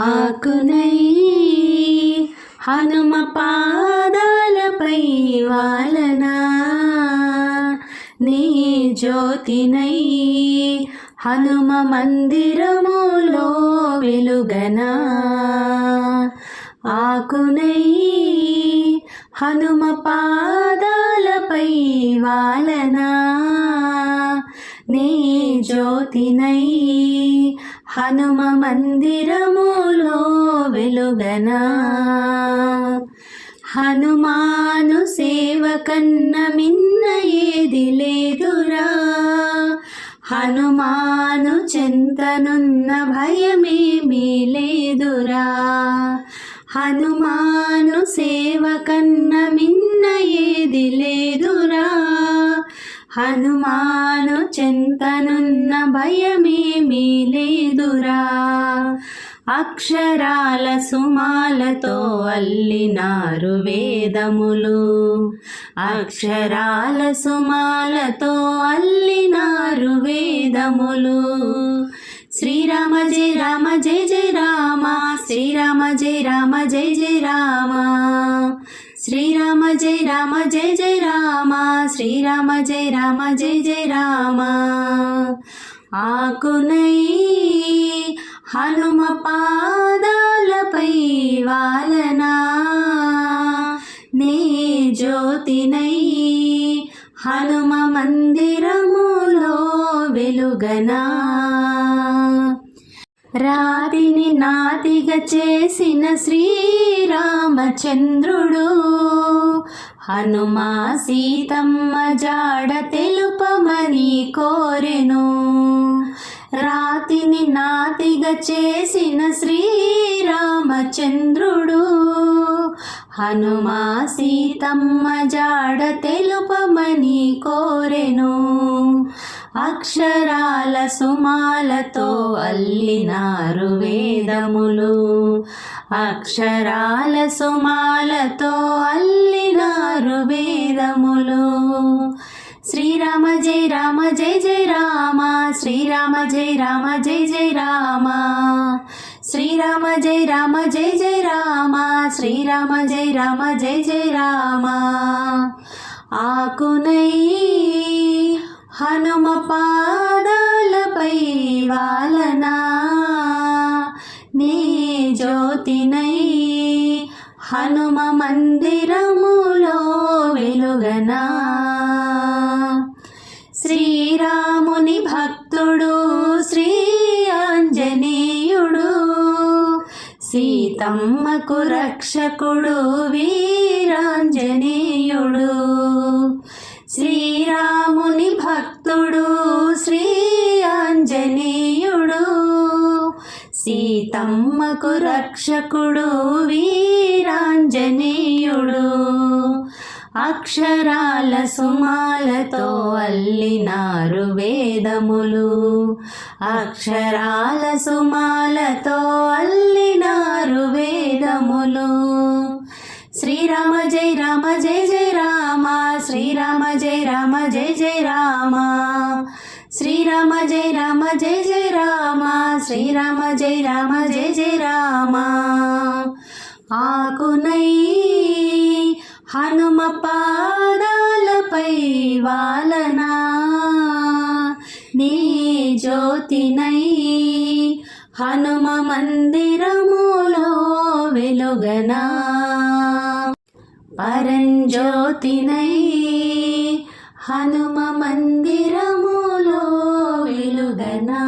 ఆకునై హనుమ పాదాలపై వాలనా. నీ జ్యోతినై హనుమ మందిరములో వెలుగనా. ఆకునై హనుమ పాదాలపై వాలనా. నీ జ్యోతినై హనుమ మందిరములో వెలుగనా? హనుమాను సేవ కన్న మిన్న ఏది లేదురా? హనుమాను చింతనున్న భయమేమీ లేదురా? హనుమాను సేవ కన్న మిన్న ఏది లేదురా? హనుమాను చింతనున్న భయమేమీ లేదురా. అక్షరాల సుమాలతో అల్లినారు వేదములు. అక్షరాల సుమాలతో అల్లినారు వేదములు. శ్రీరామ జయ రామ జయ జయ రామ శ్రీరామ జయ రామ జయ జయ రామ. శ్రీ జయ రామ జయ జయ రామ. శ్రీరామ జయ రామ జయ జయ రామ. ఆకునై హనుమ పాదాలపై వాలనా. నే జ్యోతినై హనుమ మందిరములో వెలుగనా. రాతిని నాతిగ చేసిన శ్రీరామచంద్రుడు. హనుమా సీతమ్మ జాడ తెలుపమని కోరెను. రాతిని నాతిగా చేసిన శ్రీరామచంద్రుడు. హనుమా సీతమ్మ జాడ తెలుపమని కోరెను. అక్షరాల సుమాలతో అల్లినారు వేదములు. అక్షరాల సుమాలతో అల్లినారు వేదములు. శ్రీరామ జయ రామ జయ జయ రామ. శ్రీరామ జయ రామ జయ జయ రామ. శ్రీరామ జయ రామ జయ జయ రామ. శ్రీరామ జయ రామ జయ జయ రామ. ఆకునై హనుమ పాదాలపై వాలనా. నీ జ్యోతినై హనుమ మందిరములో వెలుగనా. శ్రీరాముని భక్తుడు శ్రీ ఆంజనేయుడు సీతమ్మకు రక్షకుడు వీరాంజనేయుడు. శ్రీరాముని భక్తుడు శ్రీ ఆంజనేయుడు సీతమ్మకు రక్షకుడు వీరాంజనేయుడు. అక్షరాల సుమాలతో అల్లినారు వేదములు. అక్షరాల సుమాలతో అల్లినారు వేదములు. శ్రీరామ జయ రామ జయ జయ శ్రీరామ జయ రామ జయ జయ రామ. శ్రీరామ జయ రామ జయ జయ రామ. శ్రీరామ జయ రామ జయ జయ రామ. ఆకునై హనుమ పాదాలపై వాలనా. నీ జ్యోతినై హనుమ మందిరములో వెలుగనా. పరంజ్యోతినై హనుమ మందిరములో వెలుగనా